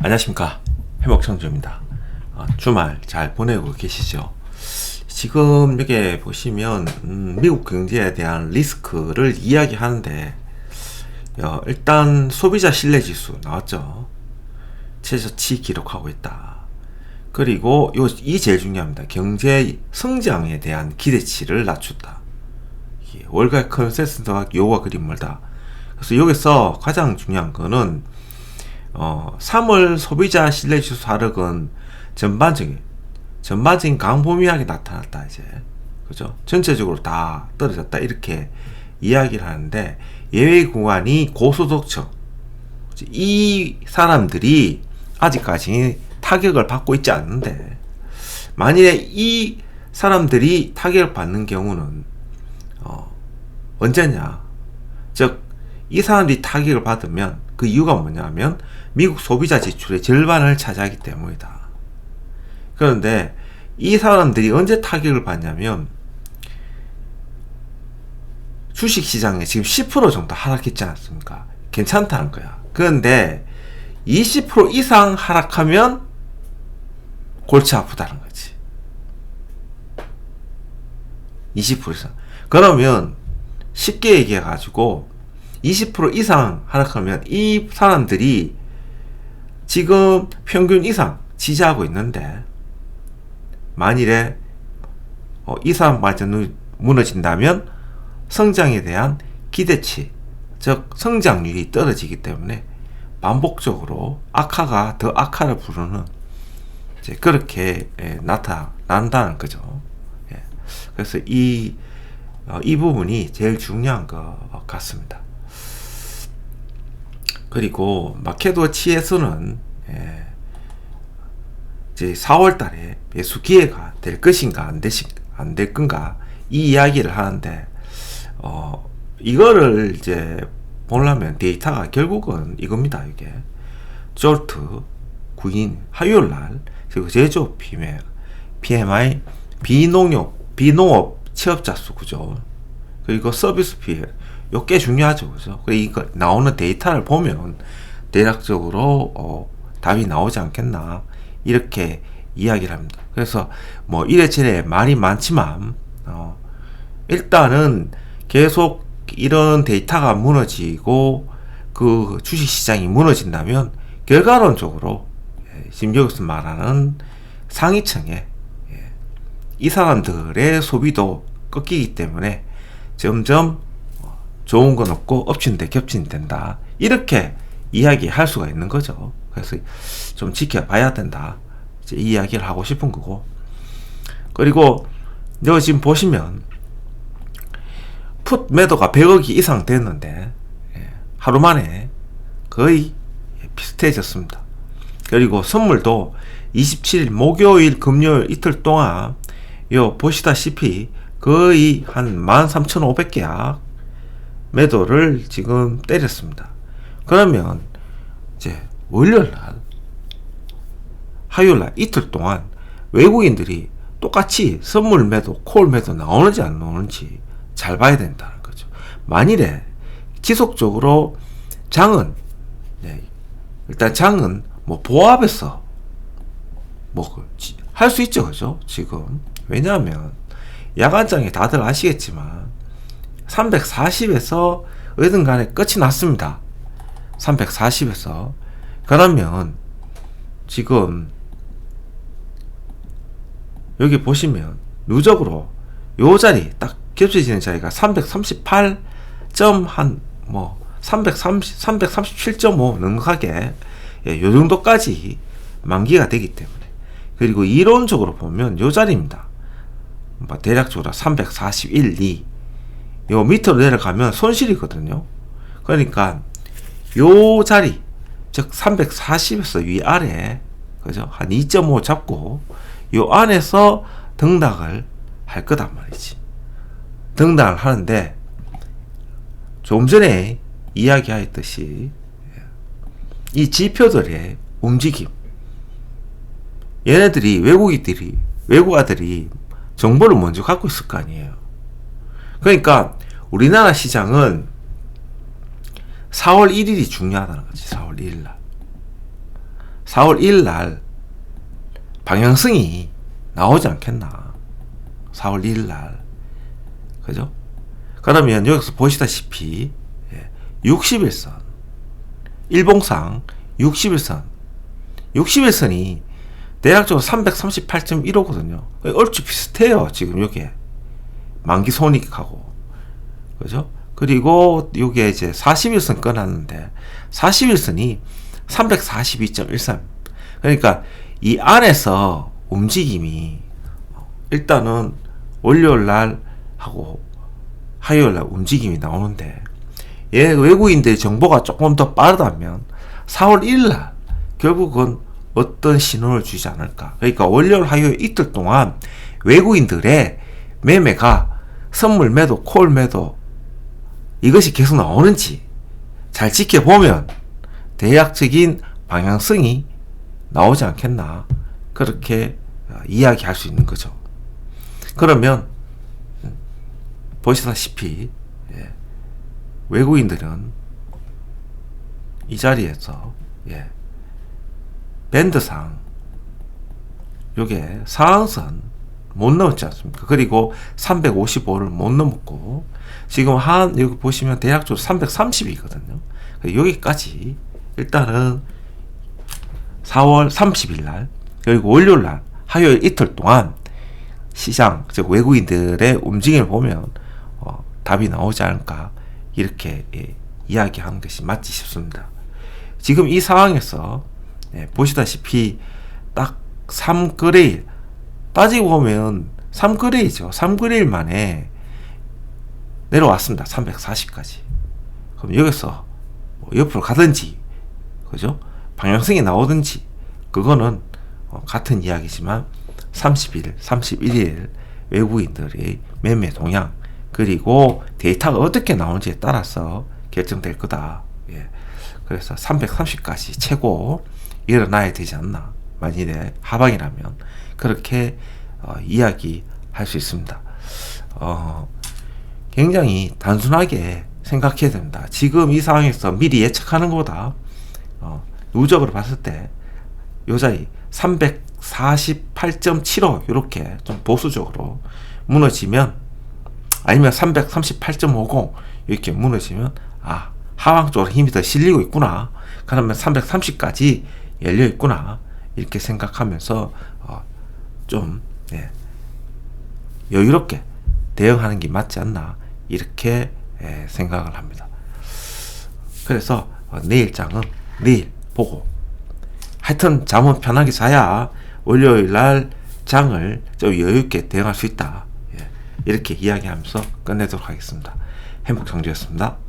안녕하십니까. 해먹청주입니다. 어, 주말 잘 보내고 계시죠? 지금 여기 보시면 음, 미국 경제에 대한 리스크를 이야기하는데 어, 일단 소비자 신뢰지수 나왔죠. 최저치 기록하고 있다. 그리고 요, 이 제일 중요합니다. 경제 성장에 대한 기대치를 낮췄다. 예, 월가 컨센서스와 요와 그림 멀다. 그래서 여기서 가장 중요한 거는 어, 3월 소비자 신뢰지수 하락은 전반적인 전반적인 강보미하게 나타났다 이제. 그죠? 전체적으로 다 떨어졌다 이렇게 이야기를 하는데 예외 구간이 고소득층. 이 사람들이 아직까지 타격을 받고 있지 않는데 만일에 이 사람들이 타격을 받는 경우는 어, 언제냐? 즉 이 사람들이 타격을 받으면 그 이유가 뭐냐면 미국 소비자 지출의 절반을 차지하기 때문이다. 그런데 이 사람들이 언제 타격을 받냐면 주식 시장에 지금 10% 정도 하락했지 않습니까? 괜찮다는 거야. 그런데 20% 이상 하락하면 골치 아프다는 거지. 20% 이상. 그러면 쉽게 얘기해 가지고 20% 이상 하락하면 이 사람들이 지금 평균 이상 지지하고 있는데 만일에 어, 이 사람 말대로 무너진다면 성장에 대한 기대치 즉 성장률이 떨어지기 때문에 반복적으로 악화가 더 악화를 부르는 이제 그렇게 예, 나타난다는 거죠. 예. 그래서 이, 어, 이 부분이 제일 중요한 것 같습니다. 그리고 마케도 치에서는 예, 이제 4월 달에 매수 기회가 될 것인가 안, 되시, 안될 건가 이 이야기를 하는데 어 이거를 이제 보려면 데이터가 결국은 이겁니다 이게. 졸트 구인 화요일 날 그리고 제조업 PMI, PMI 비농업 비농업 취업자 수 그죠 그리고 서비스 피해 요게 중요하죠. 그죠? 이거 나오는 데이터를 보면 대략적으로 어, 답이 나오지 않겠나 이렇게 이야기를 합니다. 그래서 뭐 이래저래 말이 많지만 어, 일단은 계속 이런 데이터가 무너지고 그 주식 시장이 무너진다면 결과론적으로 예, 지금 여기서 말하는 상위층에 예, 이 사람들의 소비도 꺾이기 때문에 점점 좋은 건 없고 엎친데 겹친 된다. 이렇게 이야기할 수가 있는 거죠. 그래서 좀 지켜봐야 된다. 이제 이 이야기를 하고 싶은 거고. 그리고 여기 지금 보시면 풋 매도가 100억이 이상 됐는데 예, 하루 만에 거의 비슷해졌습니다. 그리고 선물도 27일 목요일 금요일 이틀 동안 요 보시다시피 거의 한 13,500개야 매도를 지금 때렸습니다. 그러면 이제 월요일 날, 화요일 날 이틀 동안 외국인들이 똑같이 선물 매도, 콜 매도 나오는지 안 나오는지 잘 봐야 된다는 거죠. 만일에 지속적으로 장은 네, 일단 장은 뭐 보합에서 뭐 할 수 있죠, 그죠? 지금 왜냐하면 야간장에 다들 아시겠지만 340에서 어든 간에 끝이 났습니다. 340에서. 그러면 지금 여기 보시면 누적으로 요 자리 딱 겹쳐지는 자리가 338점 한뭐 330, 337.5 넉넉하게 예, 요 정도까지 만기가 되기 때문에 그리고 이론적으로 보면 요 자리입니다. 뭐 대략적으로 341, 2. 요 밑으로 내려가면 손실이거든요. 그러니까 요 자리 즉 340에서 위아래 그죠? 한 2.5 잡고 요 안에서 등락을 할 거단 말이지. 등락을 하는데 좀 전에 이야기하였듯이 이 지표들의 움직임 얘네들이 외국인들이 외국 아들이 정보를 먼저 갖고 있을 거 아니에요. 그러니까 우리나라 시장은 4월 1일이 중요하다는 거지. 4월 1일 날. 4월 1일 날 방향성이 나오지 않겠나. 4월 1일 날. 그죠? 그러면 여기서 보시다시피 60일선 일봉상 60일선 60일선이 대략적으로 338.15거든요. 얼추 비슷해요. 지금 요게 만기 손익하고 그죠? 그리고 요게 이제 40일선 꺼놨는데 40일선이 342.13 그러니까 이 안에서 움직임이 일단은 월요일 날 하고 화요일 날 움직임이 나오는데 얘 외국인들 정보가 조금 더 빠르다면 4월 1일 날 결국은 어떤 신호를 주지 않을까. 그러니까 월요일 화요일 이틀 동안 외국인들의 매매가 선물 매도, 콜 매도 이것이 계속 나오는지 잘 지켜보면 대략적인 방향성이 나오지 않겠나. 그렇게 어, 이야기할 수 있는 거죠. 그러면 음, 보시다시피 예, 외국인들은 이 자리에서 예, 밴드상 요게 상한선 못 넘었지 않습니까? 그리고 355를 못 넘었고 지금 한 여기 보시면 대략적으로 330이거든요. 여기까지 일단은 4월 30일 날 그리고 월요일 날 화요일 이틀 동안 시장 즉 외국인들의 움직임을 보면 어, 답이 나오지 않을까 이렇게 예, 이야기하는 것이 맞지 싶습니다. 지금 이 상황에서 예, 보시다시피 딱 3거래일 따지고 보면 3거래일이죠. 3거래일 만에 내려왔습니다. 340까지. 그럼 여기서 뭐 옆으로 가든지 그죠? 방향성이 나오든지 그거는 어, 같은 이야기지만 30일, 31일 외국인들의 매매 동향 그리고 데이터가 어떻게 나오는지에 따라서 결정될 거다. 예. 그래서 330까지 최고 일어나야 되지 않나. 만일에 하방이라면 그렇게 어, 이야기할 수 있습니다. 어, 굉장히 단순하게 생각해야 됩니다. 지금 이 상황에서 미리 예측하는 것보다 어, 누적으로 봤을 때요 자리 348.75 이렇게 좀 보수적으로 무너지면 아니면 338.50 이렇게 무너지면 아 하방 쪽으로 힘이 더 실리고 있구나. 그러면 330까지 열려 있구나. 이렇게 생각하면서 어, 좀 예, 여유롭게 대응하는 게 맞지 않나 이렇게 예, 생각을 합니다. 그래서 어, 내일장은 내일 보고 하여튼 잠은 편하게 자야 월요일 날 장을 좀 여유있게 대응할 수 있다. 예, 이렇게 이야기하면서 끝내도록 하겠습니다. 행복정주였습니다.